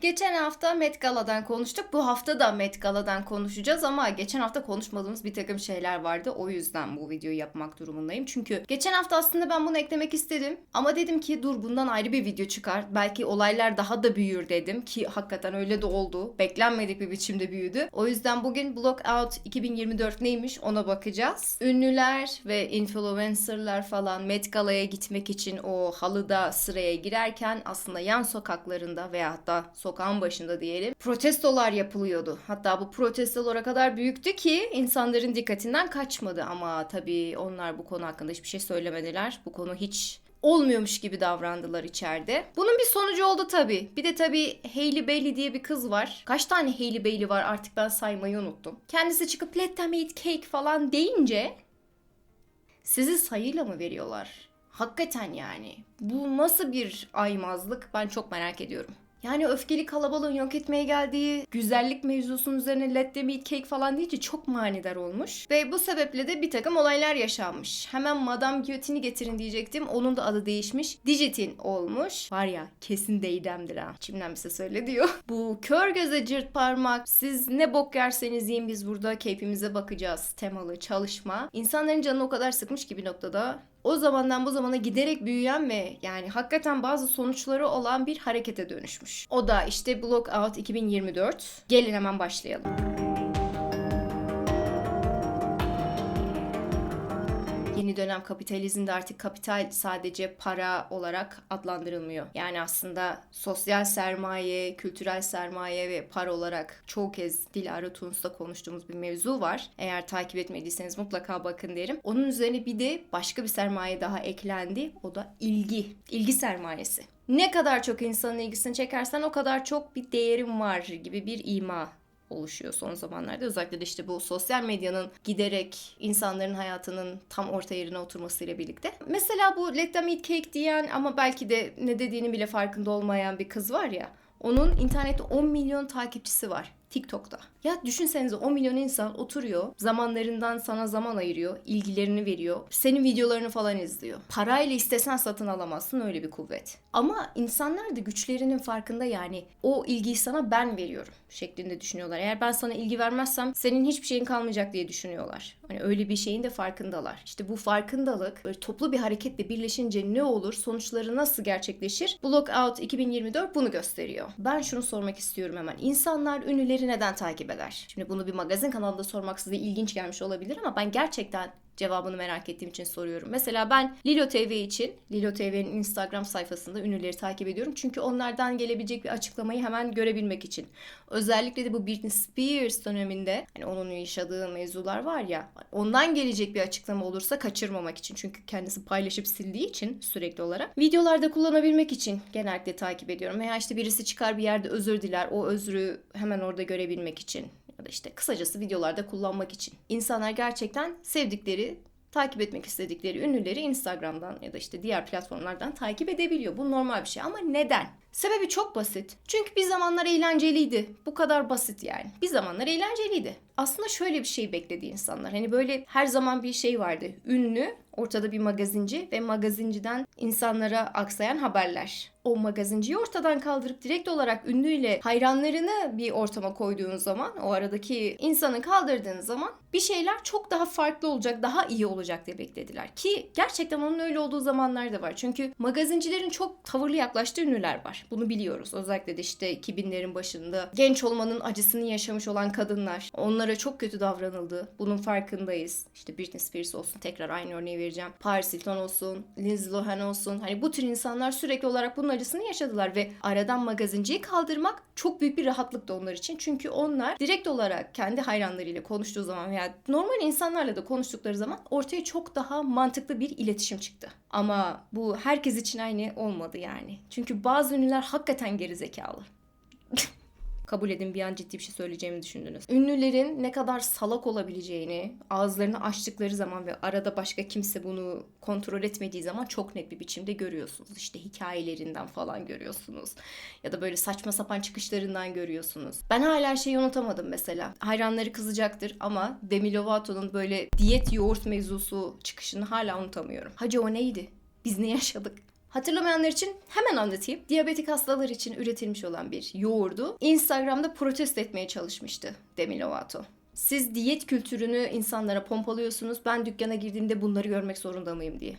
Geçen hafta Met Gala'dan konuştuk. Bu hafta da Met Gala'dan konuşacağız ama geçen hafta konuşmadığımız bir takım şeyler vardı. O yüzden bu videoyu yapmak durumundayım. Çünkü geçen hafta aslında ben bunu eklemek istedim. Ama dedim ki dur bundan ayrı bir video çıkar. Belki olaylar daha da büyür dedim. Ki hakikaten öyle de oldu. Beklenmedik bir biçimde büyüdü. O yüzden bugün Blockout 2024 neymiş ona bakacağız. Ünlüler ve influencerlar falan Met Gala'ya gitmek için o halıda sıraya girerken aslında yan sokaklarında veya hatta sokağın başında diyelim protestolar yapılıyordu. Hatta bu protestolar o kadar büyüktü ki insanların dikkatinden kaçmadı ama tabii onlar bu konu hakkında hiçbir şey söylemediler. Bu konu hiç olmuyormuş gibi davrandılar içeride. Bunun bir sonucu oldu tabii. Bir de tabii Hailey Bailey diye bir kız var. Kaç tane Hailey Bailey var artık ben saymayı unuttum. Kendisi çıkıp let them eat cake falan deyince sizi sayıyla mı veriyorlar? Hakikaten yani. Bu nasıl bir aymazlık ben çok merak ediyorum. Yani öfkeli kalabalığın yok etmeye geldiği güzellik mevzusunun üzerine let them eat cake falan deyince çok manidar olmuş. Ve bu sebeple de bir takım olaylar yaşanmış. Hemen Madame Guillotine'i getirin diyecektim. Onun da adı değişmiş. Digitin olmuş. Var ya kesin Deydem'dir ha. İçimden bir ses söyle diyor. Bu kör göze cırt parmak. Siz ne bok yerseniz yiyin biz burada keyfimize bakacağız temalı çalışma. İnsanların canını o kadar sıkmış ki bir noktada o zamandan bu zamana giderek büyüyen ve yani hakikaten bazı sonuçları olan bir harekete dönüşmüş. O da işte Blockout 2024. Gelin hemen başlayalım. Yeni dönem kapitalizmde artık kapital sadece para olarak adlandırılmıyor. Yani aslında sosyal sermaye, kültürel sermaye ve para olarak çoğu kez Dilara Tunus'ta konuştuğumuz bir mevzu var. Eğer takip etmediyseniz mutlaka bakın derim. Onun üzerine bir de başka bir sermaye daha eklendi. O da ilgi. İlgi sermayesi. Ne kadar çok insanın ilgisini çekersen o kadar çok bir değerim var gibi bir ima oluşuyor son zamanlarda. Özellikle de işte bu sosyal medyanın giderek insanların hayatının tam orta yerine oturmasıyla birlikte. Mesela bu Let Them Eat Cake diyen ama belki de ne dediğini bile farkında olmayan bir kız var ya. Onun internette 10 milyon takipçisi var. TikTok'ta. Ya düşünsenize 10 milyon insan oturuyor, zamanlarından sana zaman ayırıyor, ilgilerini veriyor, senin videolarını falan izliyor. Parayla istesen satın alamazsın öyle bir kuvvet. Ama insanlar da güçlerinin farkında yani o ilgiyi sana ben veriyorum şeklinde düşünüyorlar. Eğer ben sana ilgi vermezsem senin hiçbir şeyin kalmayacak diye düşünüyorlar. Hani öyle bir şeyin de farkındalar. İşte bu farkındalık böyle toplu bir hareketle birleşince ne olur? Sonuçları nasıl gerçekleşir? Blockout 2024 bunu gösteriyor. Ben şunu sormak istiyorum hemen. İnsanlar ünlüleri neden takip eder? Şimdi bunu bir magazin kanalında sormak size ilginç gelmiş olabilir ama ben gerçekten cevabını merak ettiğim için soruyorum. Mesela ben Lilo TV için Lilo TV'nin Instagram sayfasında ünlüleri takip ediyorum. Çünkü onlardan gelebilecek bir açıklamayı hemen görebilmek için. Özellikle de bu Britney Spears döneminde hani onun yaşadığı mevzular var ya ondan gelecek bir açıklama olursa kaçırmamak için. Çünkü kendisi paylaşıp sildiği için sürekli olarak. Videolarda kullanabilmek için genellikle takip ediyorum. Veya işte birisi çıkar bir yerde özür diler. O özrü hemen orada görebilmek için ya da işte kısacası videolarda kullanmak için. İnsanlar gerçekten sevdikleri, takip etmek istedikleri ünlüleri Instagram'dan ya da işte diğer platformlardan takip edebiliyor. Bu normal bir şey ama neden? Sebebi çok basit. Çünkü bir zamanlar eğlenceliydi. Bu kadar basit yani. Bir zamanlar eğlenceliydi. Aslında şöyle bir şey bekledi insanlar. Hani böyle her zaman bir şey vardı. Ünlü, ortada bir magazinci ve magazinciden insanlara aksayan haberler. O magazinciyi ortadan kaldırıp direkt olarak ünlüyle hayranlarını bir ortama koyduğun zaman, o aradaki insanı kaldırdığın zaman bir şeyler çok daha farklı olacak, daha iyi olacak diye beklediler. Ki gerçekten onun öyle olduğu zamanlar da var. Çünkü magazincilerin çok tavırlı yaklaştığı ünlüler var. Bunu biliyoruz. Özellikle de işte 2000'lerin başında genç olmanın acısını yaşamış olan kadınlar. Onlara çok kötü davranıldı. Bunun farkındayız. İşte Britney Spears olsun tekrar aynı örneği vereceğim. Paris Hilton olsun, Lindsay Lohan olsun. Hani bu tür insanlar sürekli olarak bunun acısını yaşadılar ve aradan magazinciyi kaldırmak çok büyük bir rahatlıktı onlar için. Çünkü onlar direkt olarak kendi hayranlarıyla konuştuğu zaman veya normal insanlarla da konuştukları zaman ortaya çok daha mantıklı bir iletişim çıktı. Ama bu herkes için aynı olmadı yani. Çünkü bazı ünlüler hakikaten gerizekalı. Kabul edin bir an ciddi bir şey söyleyeceğimi düşündünüz. Ünlülerin ne kadar salak olabileceğini ağızlarını açtıkları zaman ve arada başka kimse bunu kontrol etmediği zaman çok net bir biçimde görüyorsunuz. İşte hikayelerinden falan görüyorsunuz. Ya da böyle saçma sapan çıkışlarından görüyorsunuz. Ben hala şeyi unutamadım mesela. Hayranları kızacaktır ama Demi Lovato'nun böyle diyet yoğurt mevzusu çıkışını hala unutamıyorum. Hacı o neydi? Biz ne yaşadık? Hatırlamayanlar için hemen anlatayım. Diyabetik hastalar için üretilmiş olan bir yoğurdu Instagram'da protesto etmeye çalışmıştı Demi Lovato. Siz diyet kültürünü insanlara pompalıyorsunuz. Ben dükkana girdiğimde bunları görmek zorunda mıyım diye.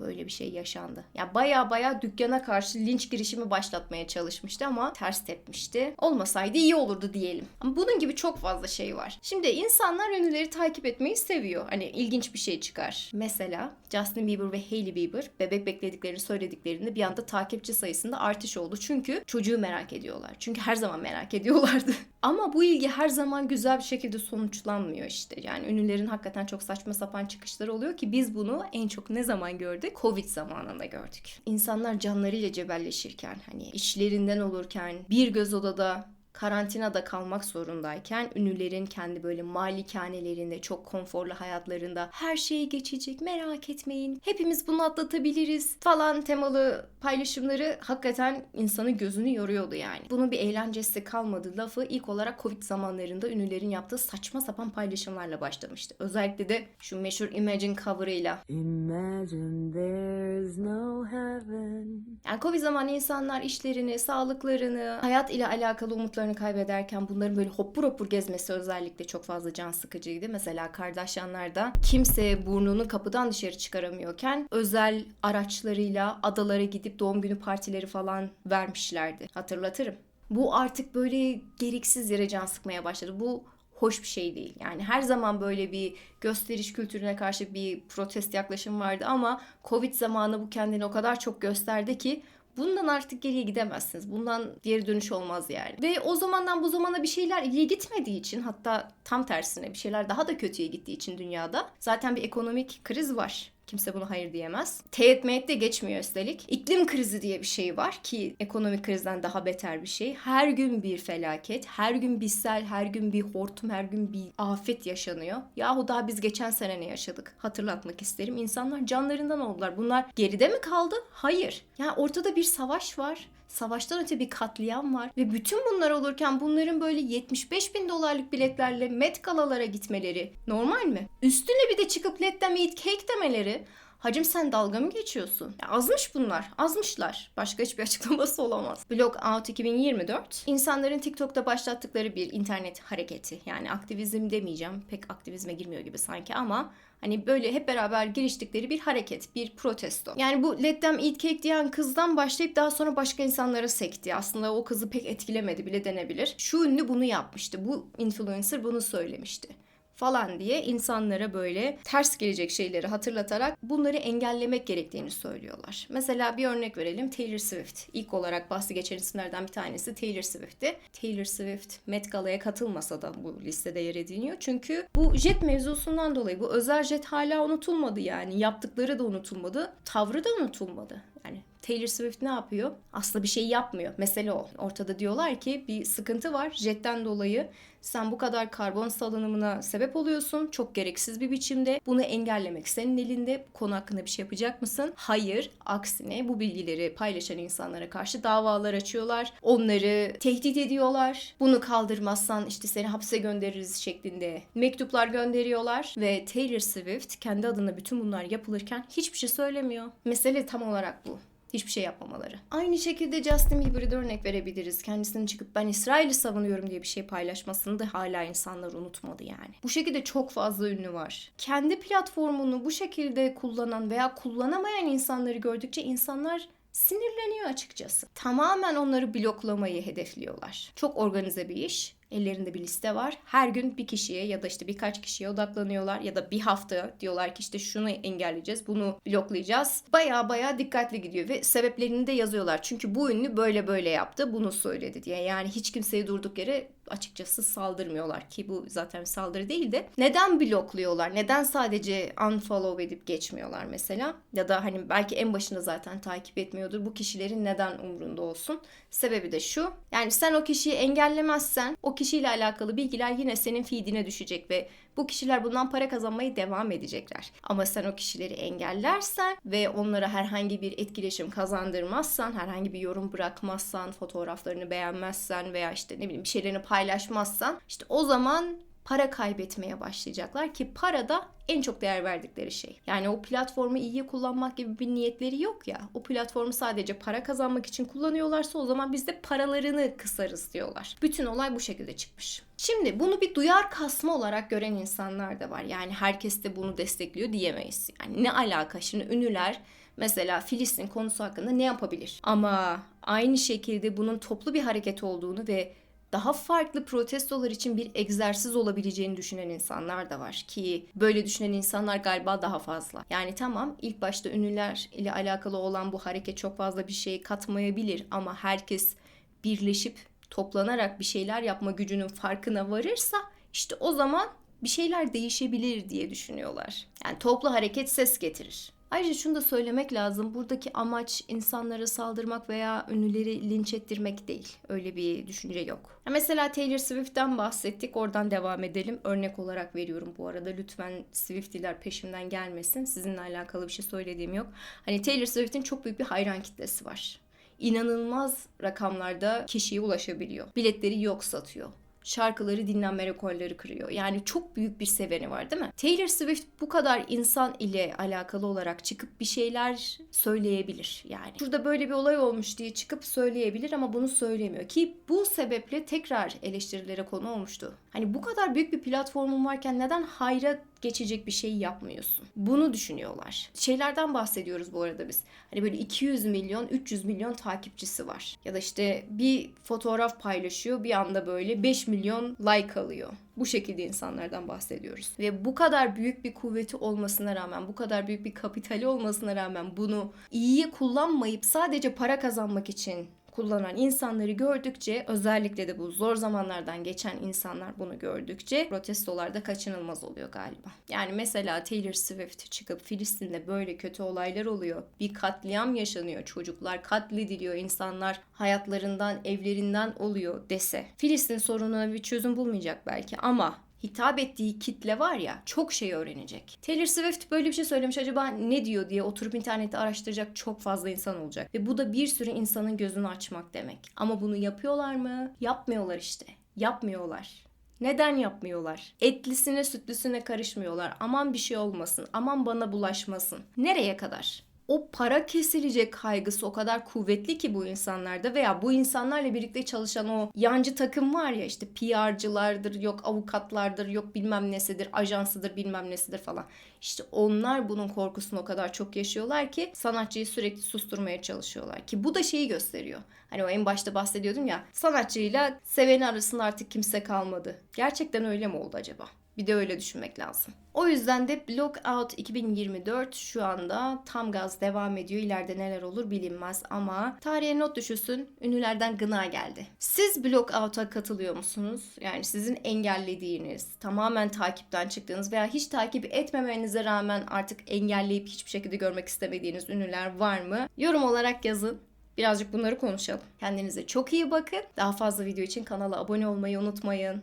Böyle bir şey yaşandı. Ya baya baya dükkana karşı linç girişimi başlatmaya çalışmıştı ama ters tepmişti. Olmasaydı iyi olurdu diyelim. Ama bunun gibi çok fazla şey var. Şimdi insanlar ünlüleri takip etmeyi seviyor. Hani ilginç bir şey çıkar. Mesela Justin Bieber ve Hailey Bieber bebek beklediklerini söylediklerinde bir anda takipçi sayısında artış oldu. Çünkü çocuğu merak ediyorlar. Çünkü her zaman merak ediyorlardı. Ama bu ilgi her zaman güzel bir şekilde sonuçlanmıyor işte. Yani ünlülerin hakikaten çok saçma sapan çıkışları oluyor ki biz bunu en çok ne zaman gördük? Covid zamanında gördük. İnsanlar canlarıyla cebelleşirken hani işlerinden olurken bir göz odada karantinada kalmak zorundayken ünlülerin kendi böyle malikanelerinde çok konforlu hayatlarında her şey geçecek merak etmeyin hepimiz bunu atlatabiliriz falan temalı paylaşımları hakikaten insanın gözünü yoruyordu yani. Bunun bir eğlencesi kalmadı lafı ilk olarak Covid zamanlarında ünlülerin yaptığı saçma sapan paylaşımlarla başlamıştı. Özellikle de şu meşhur Imagine cover'ıyla. Imagine there's no heaven. Yani Covid zamanı insanlar işlerini, sağlıklarını, hayat ile alakalı umutlarını kaybederken bunların böyle hoppur hoppur gezmesi özellikle çok fazla can sıkıcıydı. Mesela Kardashianlar'da kimse burnunu kapıdan dışarı çıkaramıyorken özel araçlarıyla adalara gidip doğum günü partileri falan vermişlerdi. Hatırlatırım. Bu artık böyle gereksiz yere can sıkmaya başladı. Bu hoş bir şey değil. Yani her zaman böyle bir gösteriş kültürüne karşı bir protest yaklaşım vardı ama Covid zamanı bu kendini o kadar çok gösterdi ki Bundan artık geriye gidemezsiniz. Bundan geri dönüş olmaz yani. Ve o zamandan bu zamana bir şeyler iyiye gitmediği için hatta tam tersine bir şeyler daha da kötüye gittiği için dünyada zaten bir ekonomik kriz var. Kimse buna hayır diyemez. Teğet de geçmiyor üstelik. İklim krizi diye bir şey var ki ekonomik krizden daha beter bir şey. Her gün bir felaket, her gün bir sel, her gün bir hortum, her gün bir afet yaşanıyor. Yahu daha biz geçen sene ne yaşadık? Hatırlatmak isterim. İnsanlar canlarından oldular. Bunlar geride mi kaldı? Hayır. Yani ortada bir savaş var. Savaştan öte bir katliam var. Ve bütün bunlar olurken bunların böyle 75 bin dolarlık biletlerle Met Galalara gitmeleri normal mi? Üstüne bir de çıkıp let them eat cake demeleri Hacım sen dalga mı geçiyorsun? Ya azmış bunlar. Azmışlar. Başka hiçbir açıklaması olamaz. Blog Out 2024 insanların TikTok'ta başlattıkları bir internet hareketi. Yani aktivizm demeyeceğim. Pek aktivizme girmiyor gibi sanki ama Hani böyle hep beraber giriştikleri bir hareket, bir protesto. Yani bu Let Them Eat Cake diyen kızdan başlayıp daha sonra başka insanlara sekti. Aslında o kızı pek etkilemedi bile denebilir. Şu ünlü bunu yapmıştı. Bu influencer bunu söylemişti falan diye insanlara böyle ters gelecek şeyleri hatırlatarak bunları engellemek gerektiğini söylüyorlar. Mesela bir örnek verelim Taylor Swift. İlk olarak bahsi geçen isimlerden bir tanesi Taylor Swift'ti. Taylor Swift Met Gala'ya katılmasa da bu listede yer ediniyor. Çünkü bu jet mevzusundan dolayı bu özel jet hala unutulmadı yani. Yaptıkları da unutulmadı. Tavrı da unutulmadı. Yani Taylor Swift ne yapıyor? Aslında bir şey yapmıyor. Mesele o. Ortada diyorlar ki bir sıkıntı var. Jetten dolayı sen bu kadar karbon salınımına sebep oluyorsun. Çok gereksiz bir biçimde. Bunu engellemek senin elinde. Bu konu hakkında bir şey yapacak mısın? Hayır. Aksine bu bilgileri paylaşan insanlara karşı davalar açıyorlar. Onları tehdit ediyorlar. Bunu kaldırmazsan işte seni hapse göndeririz şeklinde mektuplar gönderiyorlar. Ve Taylor Swift kendi adına bütün bunlar yapılırken hiçbir şey söylemiyor. Mesele tam olarak bu hiçbir şey yapmamaları. Aynı şekilde Justin Bieber'ı da örnek verebiliriz. Kendisinin çıkıp ben İsrail'i savunuyorum diye bir şey paylaşmasını da hala insanlar unutmadı yani. Bu şekilde çok fazla ünlü var. Kendi platformunu bu şekilde kullanan veya kullanamayan insanları gördükçe insanlar sinirleniyor açıkçası. Tamamen onları bloklamayı hedefliyorlar. Çok organize bir iş Ellerinde bir liste var. Her gün bir kişiye ya da işte birkaç kişiye odaklanıyorlar ya da bir hafta diyorlar ki işte şunu engelleyeceğiz, bunu bloklayacağız. Baya baya dikkatli gidiyor ve sebeplerini de yazıyorlar. Çünkü bu ünlü böyle böyle yaptı, bunu söyledi diye. Yani hiç kimseye durduk yere açıkçası saldırmıyorlar ki bu zaten saldırı değil de neden blokluyorlar? Neden sadece unfollow edip geçmiyorlar mesela? Ya da hani belki en başında zaten takip etmiyordur. Bu kişilerin neden umrunda olsun? Sebebi de şu. Yani sen o kişiyi engellemezsen o kişiyle alakalı bilgiler yine senin feedine düşecek ve bu kişiler bundan para kazanmaya devam edecekler. Ama sen o kişileri engellersen ve onlara herhangi bir etkileşim kazandırmazsan, herhangi bir yorum bırakmazsan, fotoğraflarını beğenmezsen veya işte ne bileyim bir şeylerini paylaşmazsan işte o zaman para kaybetmeye başlayacaklar ki para da en çok değer verdikleri şey. Yani o platformu iyiye kullanmak gibi bir niyetleri yok ya. O platformu sadece para kazanmak için kullanıyorlarsa o zaman biz de paralarını kısarız diyorlar. Bütün olay bu şekilde çıkmış. Şimdi bunu bir duyar kasma olarak gören insanlar da var. Yani herkes de bunu destekliyor diyemeyiz. Yani ne alaka şimdi ünlüler mesela Filistin konusu hakkında ne yapabilir? Ama aynı şekilde bunun toplu bir hareket olduğunu ve daha farklı protestolar için bir egzersiz olabileceğini düşünen insanlar da var ki böyle düşünen insanlar galiba daha fazla. Yani tamam ilk başta ünlüler ile alakalı olan bu hareket çok fazla bir şey katmayabilir ama herkes birleşip toplanarak bir şeyler yapma gücünün farkına varırsa işte o zaman bir şeyler değişebilir diye düşünüyorlar. Yani toplu hareket ses getirir. Ayrıca şunu da söylemek lazım. Buradaki amaç insanlara saldırmak veya ünlüleri linç ettirmek değil. Öyle bir düşünce yok. Mesela Taylor Swift'ten bahsettik. Oradan devam edelim. Örnek olarak veriyorum bu arada. Lütfen Swiftiler peşimden gelmesin. Sizinle alakalı bir şey söylediğim yok. Hani Taylor Swift'in çok büyük bir hayran kitlesi var. İnanılmaz rakamlarda kişiye ulaşabiliyor. Biletleri yok satıyor şarkıları dinlenme rekorları kırıyor. Yani çok büyük bir seveni var değil mi? Taylor Swift bu kadar insan ile alakalı olarak çıkıp bir şeyler söyleyebilir yani. Burada böyle bir olay olmuş diye çıkıp söyleyebilir ama bunu söylemiyor ki bu sebeple tekrar eleştirilere konu olmuştu. Hani bu kadar büyük bir platformun varken neden hayra geçecek bir şey yapmıyorsun? Bunu düşünüyorlar. Şeylerden bahsediyoruz bu arada biz. Hani böyle 200 milyon, 300 milyon takipçisi var. Ya da işte bir fotoğraf paylaşıyor bir anda böyle 5 milyon like alıyor. Bu şekilde insanlardan bahsediyoruz. Ve bu kadar büyük bir kuvveti olmasına rağmen, bu kadar büyük bir kapitali olmasına rağmen bunu iyiye kullanmayıp sadece para kazanmak için kullanan insanları gördükçe özellikle de bu zor zamanlardan geçen insanlar bunu gördükçe protestolarda kaçınılmaz oluyor galiba. Yani mesela Taylor Swift çıkıp Filistin'de böyle kötü olaylar oluyor. Bir katliam yaşanıyor. Çocuklar katlediliyor. insanlar hayatlarından, evlerinden oluyor dese. Filistin sorununa bir çözüm bulmayacak belki ama hitap ettiği kitle var ya çok şey öğrenecek. Taylor Swift böyle bir şey söylemiş acaba ne diyor diye oturup internette araştıracak çok fazla insan olacak. Ve bu da bir sürü insanın gözünü açmak demek. Ama bunu yapıyorlar mı? Yapmıyorlar işte. Yapmıyorlar. Neden yapmıyorlar? Etlisine sütlüsüne karışmıyorlar. Aman bir şey olmasın. Aman bana bulaşmasın. Nereye kadar? O para kesilecek kaygısı o kadar kuvvetli ki bu insanlarda veya bu insanlarla birlikte çalışan o yancı takım var ya işte PR'cılardır, yok avukatlardır, yok bilmem nesidir, ajansıdır, bilmem nesidir falan. İşte onlar bunun korkusunu o kadar çok yaşıyorlar ki sanatçıyı sürekli susturmaya çalışıyorlar ki bu da şeyi gösteriyor. Hani o en başta bahsediyordum ya sanatçıyla seveni arasında artık kimse kalmadı. Gerçekten öyle mi oldu acaba? Bir de öyle düşünmek lazım. O yüzden de Blockout 2024 şu anda tam gaz devam ediyor. İleride neler olur bilinmez ama tarihe not düşülsün. Ünlülerden gına geldi. Siz Blockout'a katılıyor musunuz? Yani sizin engellediğiniz, tamamen takipten çıktığınız veya hiç takip etmemenize rağmen artık engelleyip hiçbir şekilde görmek istemediğiniz ünlüler var mı? Yorum olarak yazın. Birazcık bunları konuşalım. Kendinize çok iyi bakın. Daha fazla video için kanala abone olmayı unutmayın.